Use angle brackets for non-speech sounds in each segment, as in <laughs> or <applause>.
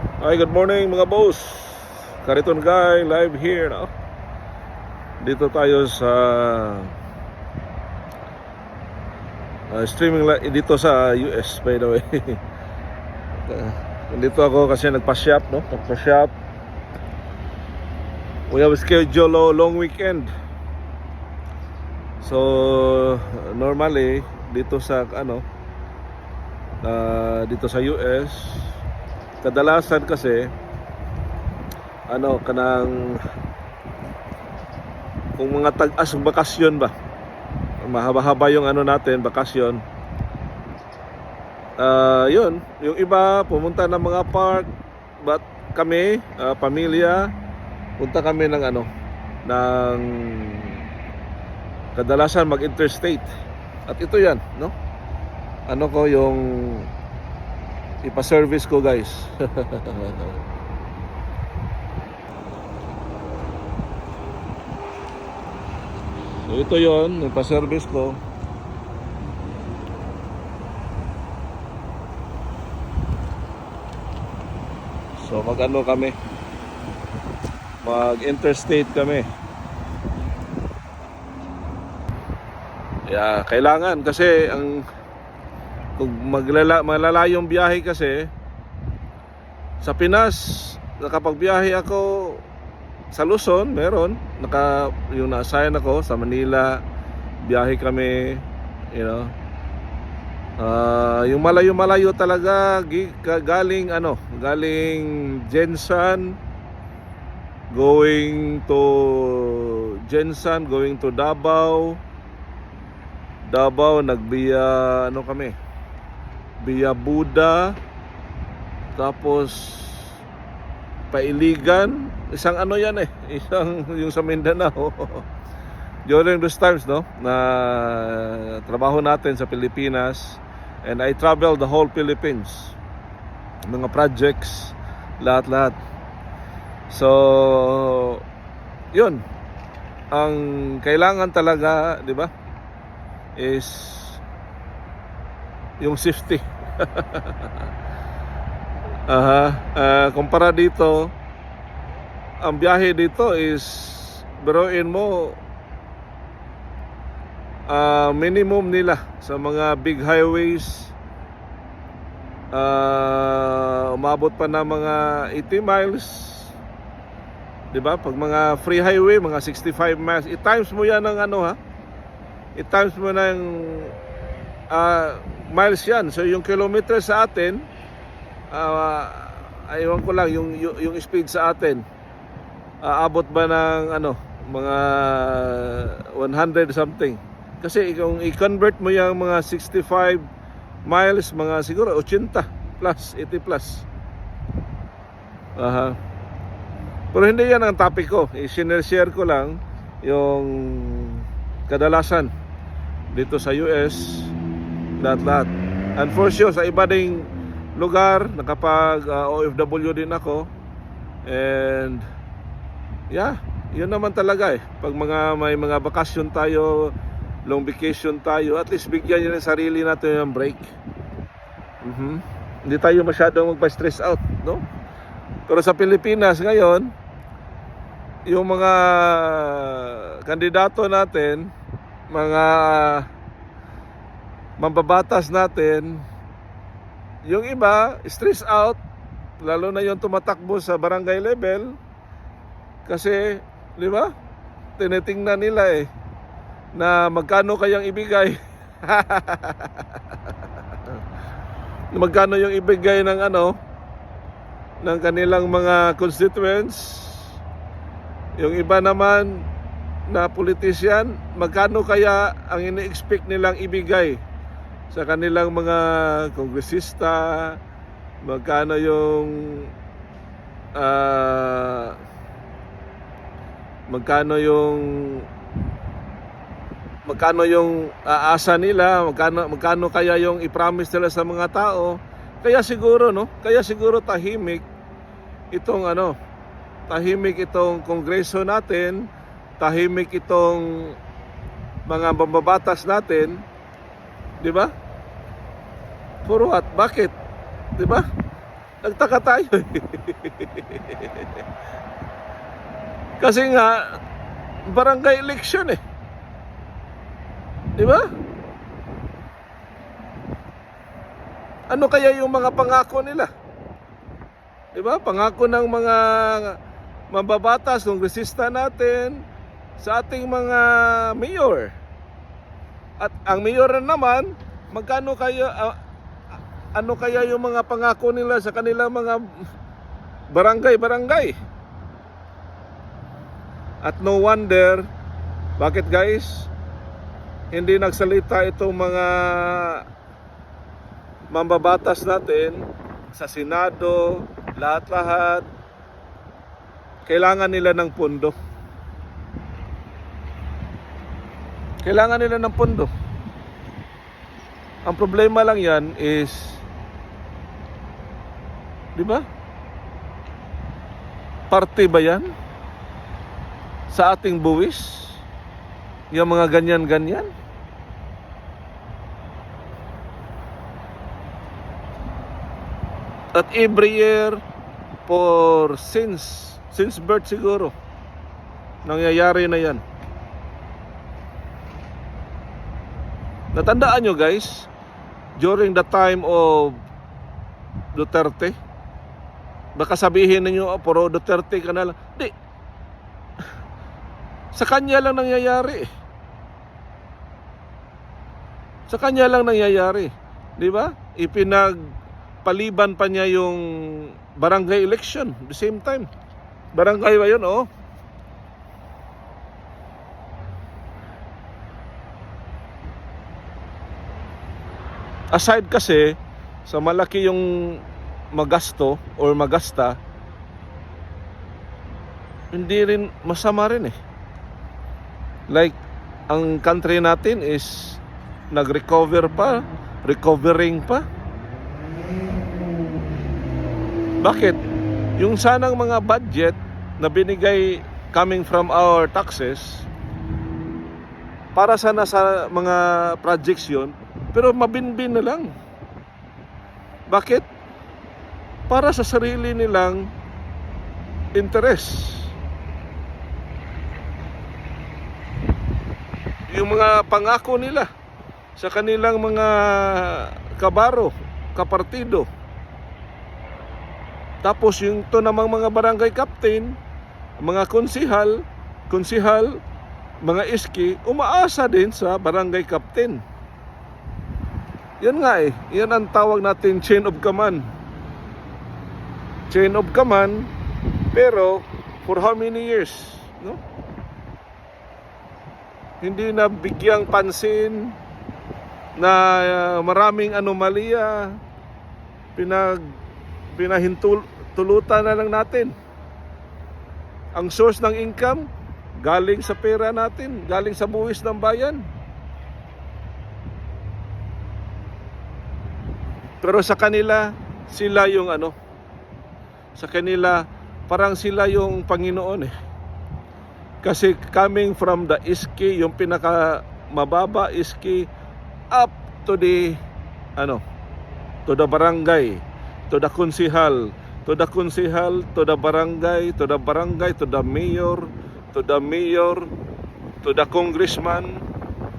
Hi, good morning mga boss. Kariton Guy live here, no? Dito tayo sa ah, streaming dito sa US by the way. <laughs> Nandito ako kasi nagpa-shop, no? Nagpa-shop. We have a schedule o long weekend. So, normally dito sa ano ah, dito sa US kadalasan kasi ano kanang kung mga tag-as bakasyon ba? Mahaba-haba yung ano natin bakasyon. Ah, yun yung iba pumunta ng mga park but kami ah, pamilya punta kami ng ano ng kadalasan mag-interstate. At ito yan no? Ano ko yung ipa-service ko guys. <laughs> So ito yon ipa-service ko. So mag ano kami? Mag interstate kami. Yeah, kailangan kasi ang kung maglala, malalayong biyahe kasi sa Pinas nakapagbiyahe ako sa Luzon meron. Naka yung na-assign ako sa Manila biyahe kami you know. Ah, yung malayo-malayo talaga galing ano galing Jensan going to Jensan going to Davao. Davao nagbiya ano kami Via Buda tapos Pailigan. Isang ano yan eh <laughs> isang yung sa Mindanao. <laughs> During those times no na trabaho natin sa Pilipinas and I travel the whole Philippines. Mga projects lahat-lahat. So yun. Ang kailangan talaga di ba is yung safety <laughs> Aha, ah, kumpara dito ang biyahe dito is biruin mo ah, minimum nila sa mga big highways. Ah, umabot pa ng mga 80 miles. 'di ba? Pag mga free highway mga 65 miles. I-times mo yan ng ano ha? I-times mo ng ah, miles yan. So yung kilometer sa atin ah, aywan ko lang yung, yung yung speed sa atin aabot ba ng ano mga 100 something. Kasi kung i-convert mo yung mga 65 miles mga siguro 80 plus 80 plus. Aha. Pero hindi yan ang topic ko. I-share ko lang yung kadalasan dito sa US lahat-lahat. And for sure sa iba ding lugar nakapag uh, OFW din ako. And yeah yun naman talaga eh. Pag mga may mga bakasyon tayo long vacation tayo at least bigyan yun ng sarili natin ng break. Mhm. hindi tayo masyadong magpa-stress out no? Pero sa Pilipinas ngayon yung mga kandidato natin mga mambabatas natin yung iba stress out lalo na yung tumatakbo sa barangay level kasi, di ba? Tinitingnan nila eh na magkano kayang ibigay. <laughs> magkano yung ibigay ng ano ng kanilang mga constituents. Yung iba naman na politician, magkano kaya ang ini-expect nilang ibigay sa kanilang mga kongresista, magkano yung ah magkano yung magkano yung aasa nila, magkano magkano kaya yung i-promise nila sa mga tao. Kaya siguro no, kaya siguro tahimik itong ano, tahimik itong kongreso natin, tahimik itong mga mambabatas natin, 'di ba? For what? Bakit? 'Di ba? Nagtaka tayo. <laughs> Kasi nga, barangay election eh. Di ba? Ano kaya yung mga pangako nila? Di ba? Pangako ng mga mababatas, kongresista natin sa ating mga mayor. At ang mayor naman, magkano kaya ah, ano kaya yung mga pangako nila sa kanilang mga barangay-barangay? At no wonder, bakit guys, hindi nagsalita itong mga mambabatas natin sa Senado, lahat-lahat, kailangan nila ng pondo. Kailangan nila ng pondo. Ang problema lang yan is, di ba? Parte ba yan? Sa ating buwis? Yung mga ganyan-ganyan? At every year, for since, since birth siguro, nangyayari na yan. Natandaan nyo guys, during the time of Duterte, baka sabihin ninyo, oh, puro Duterte ka na lang. Di, sa kanya lang nangyayari. Sa kanya lang nangyayari. Di ba? Ipinagpaliban pa niya yung barangay election the same time. Barangay ba yun? Oh. Aside kasi sa malaki yung magasto or magasta, hindi rin masama rin eh. Like, ang country natin is nag-recover pa, recovering pa. Bakit? Yung sanang mga budget na binigay coming from our taxes, para sana sa mga projects yun, pero mabinbin na lang. Bakit? Para sa sarili nilang interest. Yung mga pangako nila sa kanilang mga kabaro, kapartido. Tapos yung to namang mga barangay captain, mga konsihal, konsihal, mga iski, umaasa din sa barangay captain. Yan nga eh, yan ang tawag natin chain of command. Chain of command, pero for how many years? No? Hindi na bigyang pansin na uh, maraming anomalya pinag pinahintulutan na lang natin. Ang source ng income galing sa pera natin, galing sa buwis ng bayan. Pero sa kanila, sila yung ano, sa kanila, parang sila yung Panginoon eh. Kasi coming from the iski, yung pinaka mababa iski, up to the, ano, to the barangay, to the konsihal, to the konsihal, to the barangay, to the barangay, to the mayor, to the mayor, to the congressman,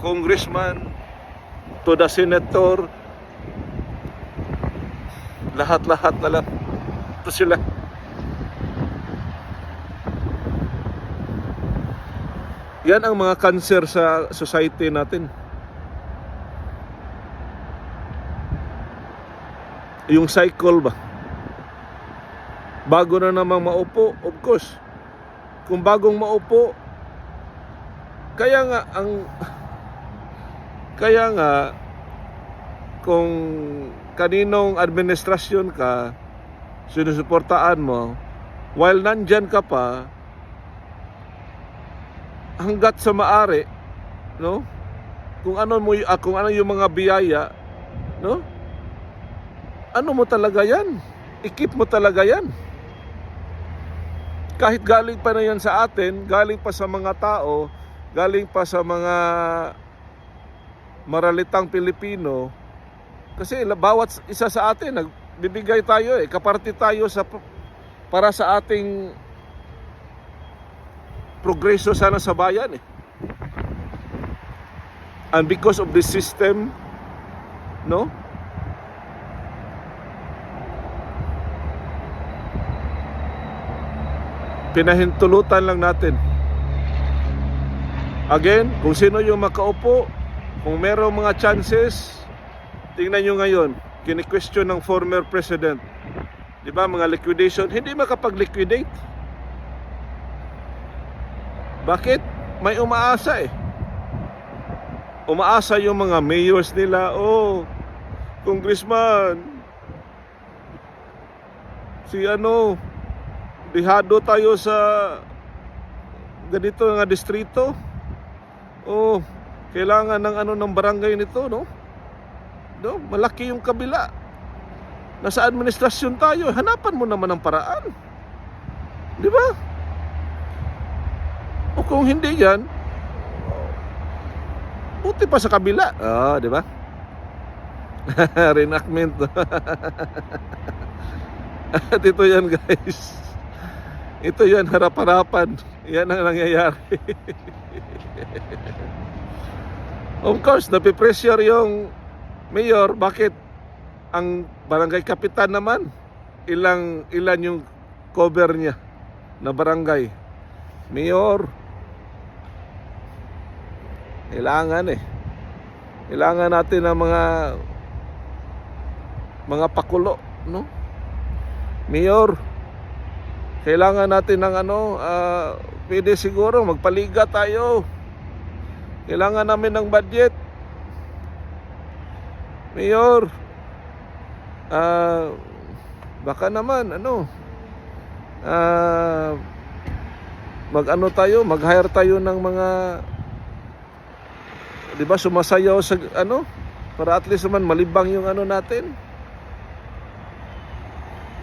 congressman, to the senator, lahat-lahat na lang. Ito sila. Yan ang mga cancer sa society natin. Yung cycle ba? Bago na namang maupo, of course. Kung bagong maupo, kaya nga ang kaya nga kung kaninong administrasyon ka sinusuportaan mo while nandyan ka pa hanggat sa maari no? Kung ano mo ah, kung ano yung mga biyaya no? Ano mo talaga yan? Ikip mo talaga yan. Kahit galing pa na yan sa atin galing pa sa mga tao galing pa sa mga maralitang Pilipino kasi bawat isa sa atin nag, bibigay tayo eh, kaparte tayo sa para sa ating progreso sana sa bayan eh. And because of this system, no? Pinahintulutan lang natin. Again, kung sino yung makaupo, kung merong mga chances, tingnan nyo ngayon, kini-question ng former president. Di ba, mga liquidation, hindi makapag-liquidate. Bakit? May umaasa eh. Umaasa yung mga mayors nila, oh, congressman, si ano, dihado tayo sa ganito nga distrito. Oh, kailangan ng ano ng barangay nito, no? No, malaki yung kabila. Nasa administrasyon tayo, hanapan mo naman ng paraan. Di ba? O kung hindi yan, buti pa sa kabila. Ah, di ba? <laughs> Reenactment. <laughs> At ito yan guys. Ito yan harap-harapan. Yan ang nangyayari. <laughs> of course, napipressure yung mayor. Bakit? Ang barangay kapitan naman, ilang ilan yung cover niya na barangay. Mayor, kailangan eh. Kailangan natin ng mga mga pakulo, no? Mayor, kailangan natin ng ano, ah, pwede siguro magpaliga tayo. Kailangan namin ng budget. Mayor, ah, baka naman, ano, ah, mag-ano tayo, mag-hire tayo ng mga, di ba, sumasayaw sa, ano, para at least naman malibang yung ano natin.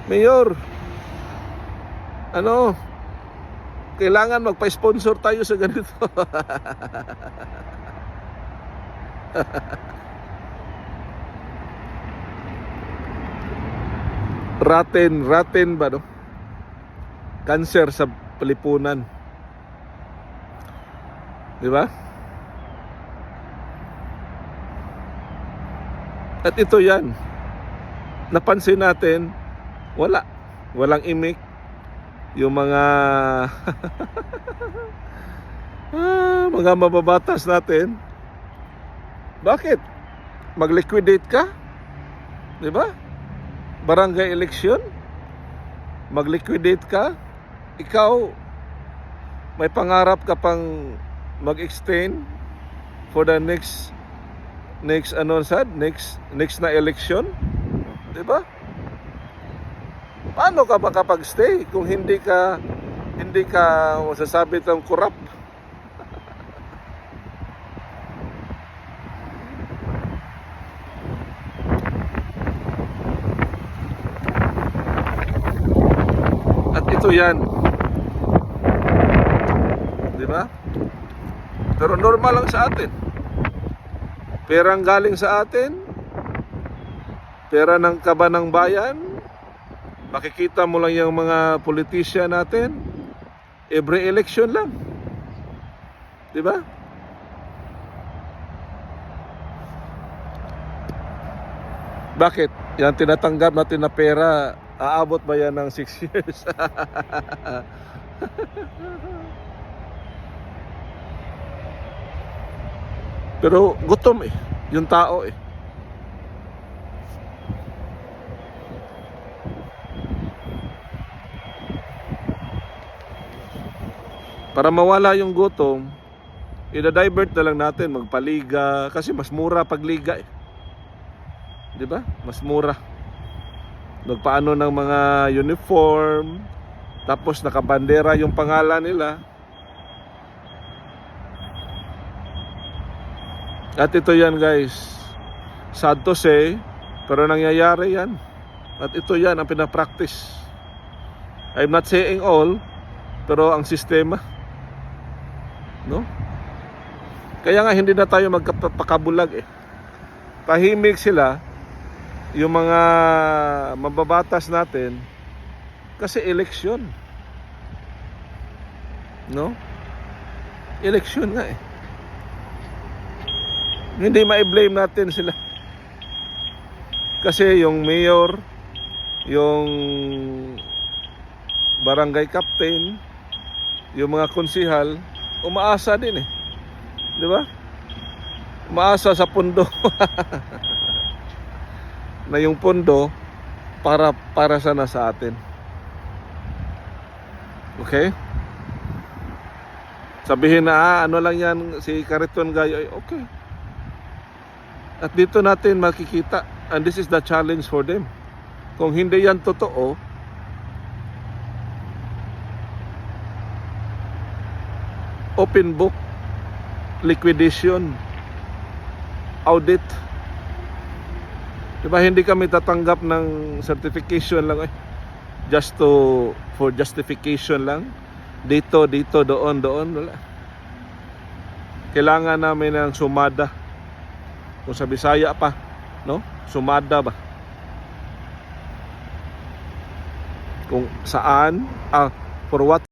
Mayor, ano, kailangan magpa-sponsor tayo sa ganito. <laughs> raten, raten ba no? Cancer sa palipunan. Di ba? At ito yan. Napansin natin, wala. Walang imik. Yung mga <laughs> ah, mga mababatas natin. Bakit? Mag-liquidate ka? Di ba? Barangay election? Mag-liquidate ka? Ikaw, may pangarap ka pang mag-extend for the next next ano sad next next na election 'di ba paano ka makapag-stay kung hindi ka hindi ka masasabi ng corrupt at ito yan di ba pero normal lang sa atin. Perang galing sa atin. Pera ng kaba ng bayan. Makikita mo lang yung mga politician natin. Every election lang. Di ba? Bakit? Yan tinatanggap natin na pera aabot ba yan ng 6 years <laughs> pero gutom eh yung tao eh para mawala yung gutom, ida-divert na lang natin magpaliga kasi mas mura pagliga eh. 'Di ba? Mas mura. Magpaano ng mga uniform, tapos nakabandera yung pangalan nila. At ito yan guys. Sad to say, pero nangyayari yan. At ito yan ang pinapractice. I'm not saying all, pero ang sistema no? Kaya nga hindi na tayo magpakabulag eh. Tahimik sila yung mga mababatas natin kasi eleksyon. No? Eleksyon nga eh. Hindi ma-blame natin sila. Kasi yung mayor, yung barangay captain, yung mga konsihal, umaasa din eh. Di ba? Umaasa sa pundo. <laughs> na yung pundo para para sana sa atin. Okay? Sabihin na ah, ano lang yan si Cariton Gayo ay okay. At dito natin makikita and this is the challenge for them. Kung hindi yan totoo, open book, liquidation, audit. Diba hindi kami tatanggap ng certification lang eh. Just to, for justification lang. Dito, dito, doon, doon. Wala. Kailangan namin ng sumada. Kung sa Bisaya pa, no? Sumada ba? Kung saan, ah, for what